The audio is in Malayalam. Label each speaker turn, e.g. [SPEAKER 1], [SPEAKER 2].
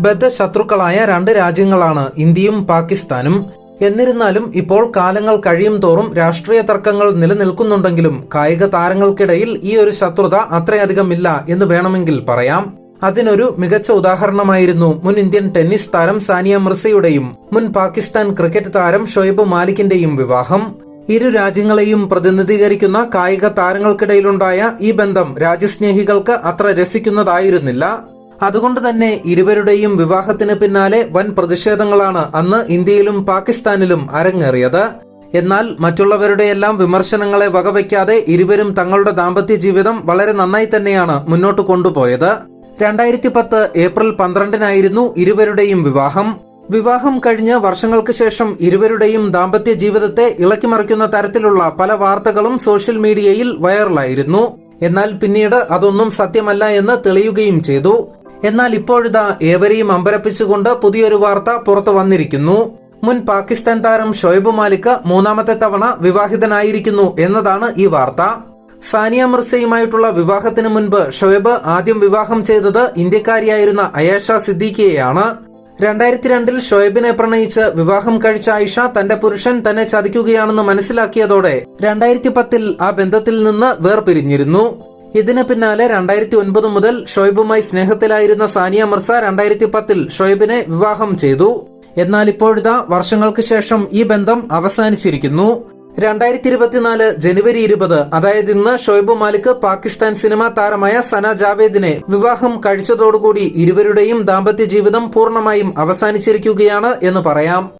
[SPEAKER 1] ബദ്ധശത്രുക്കളായ രണ്ട് രാജ്യങ്ങളാണ് ഇന്ത്യയും പാകിസ്ഥാനും. എന്നിരുന്നാലും ഇപ്പോൾ കാലങ്ങൾ കഴിയും തോറും രാഷ്ട്രീയ തർക്കങ്ങൾ നിലനിൽക്കുന്നുണ്ടെങ്കിലും കായിക താരങ്ങൾക്കിടയിൽ ഈ ഒരു ശത്രുത അത്രയധികം ഇല്ല എന്ന് വേണമെങ്കിൽ പറയാം. അതിനൊരു മികച്ച ഉദാഹരണമായിരുന്നു മുൻ ഇന്ത്യൻ ടെന്നീസ് താരം സാനിയ മിർസയുടെയും മുൻ പാകിസ്ഥാൻ ക്രിക്കറ്റ് താരം ഷൊയ്ബ് മാലിക്കിന്റെയും വിവാഹം. ഇരു രാജ്യങ്ങളെയും പ്രതിനിധീകരിക്കുന്ന കായിക താരങ്ങൾക്കിടയിലുണ്ടായ ഈ ബന്ധം രാജ്യസ്നേഹികൾക്ക് അത്ര രസിക്കുന്നതായിരുന്നില്ല. അതുകൊണ്ട് തന്നെ ഇരുവരുടെയും വിവാഹത്തിന് പിന്നാലെ വൻ പ്രതിഷേധങ്ങളാണ് അന്ന് ഇന്ത്യയിലും പാകിസ്ഥാനിലും അരങ്ങേറിയത്. എന്നാൽ മറ്റുള്ളവരുടെയെല്ലാം വിമർശനങ്ങളെ വകവയ്ക്കാതെ ഇരുവരും തങ്ങളുടെ ദാമ്പത്യ ജീവിതം വളരെ നന്നായി തന്നെയാണ് മുന്നോട്ട് കൊണ്ടുപോയത്. രണ്ടായിരത്തി പത്ത് ഏപ്രിൽ പന്ത്രണ്ടിനായിരുന്നു ഇരുവരുടെയും വിവാഹം. വിവാഹം കഴിഞ്ഞ് വർഷങ്ങൾക്ക് ശേഷം ഇരുവരുടെയും ദാമ്പത്യ ജീവിതത്തെ ഇളക്കിമറിക്കുന്ന തരത്തിലുള്ള പല വാർത്തകളും സോഷ്യൽ മീഡിയയിൽ വൈറലായിരുന്നു. എന്നാൽ പിന്നീട് അതൊന്നും സത്യമല്ല എന്ന് തെളിയുകയും ചെയ്തു. എന്നാൽ ഇപ്പോഴിതാ ഏവരെയും അമ്പരപ്പിച്ചുകൊണ്ട് പുതിയൊരു വാർത്ത പുറത്തു വന്നിരിക്കുന്നു. മുൻ പാകിസ്ഥാൻ താരം ഷൊയ്ബ് മാലിക് മൂന്നാമത്തെ തവണ വിവാഹിതനായിരിക്കുന്നു എന്നതാണ് ഈ വാർത്ത. സാനിയ മിർസയുമായിട്ടുള്ള വിവാഹത്തിന് മുൻപ് ഷൊയ്ബ് ആദ്യം വിവാഹം ചെയ്തത് ഇന്ത്യക്കാരിയായിരുന്ന അയേഷ സിദ്ദീഖിയെയാണ്. രണ്ടായിരത്തി രണ്ടിൽ ഷോയബിനെ പ്രണയിച്ച് വിവാഹം കഴിച്ച ആയിഷ തന്റെ പുരുഷൻ തന്നെ ചതിക്കുകയാണെന്ന് മനസ്സിലാക്കിയതോടെ രണ്ടായിരത്തി പത്തിൽ ആ ബന്ധത്തിൽ നിന്ന് വേർപിരിഞ്ഞിരുന്നു. ഇതിന് പിന്നാലെ രണ്ടായിരത്തി ഒൻപത് മുതൽ ഷൊയ്ബുമായി സ്നേഹത്തിലായിരുന്ന സാനിയ മിർസ രണ്ടായിരത്തി പത്തിൽ ഷൊയ്ബിനെ വിവാഹം ചെയ്തു. എന്നാൽ ഇപ്പോഴിതാ വർഷങ്ങൾക്ക് ശേഷം ഈ ബന്ധം അവസാനിച്ചിരിക്കുന്നു. രണ്ടായിരത്തി ഇരുപത്തിനാല് ജനുവരി ഇരുപത് അതായത് ഇന്ന് ഷൊയ്ബ് മാലിക് പാകിസ്ഥാൻ സിനിമാ താരമായ സന ജാവേദിനെ വിവാഹം കഴിച്ചതോടുകൂടി ഇരുവരുടെയും ദാമ്പത്യ ജീവിതം പൂർണമായും അവസാനിച്ചിരിക്കുകയാണ് എന്ന് പറയാം.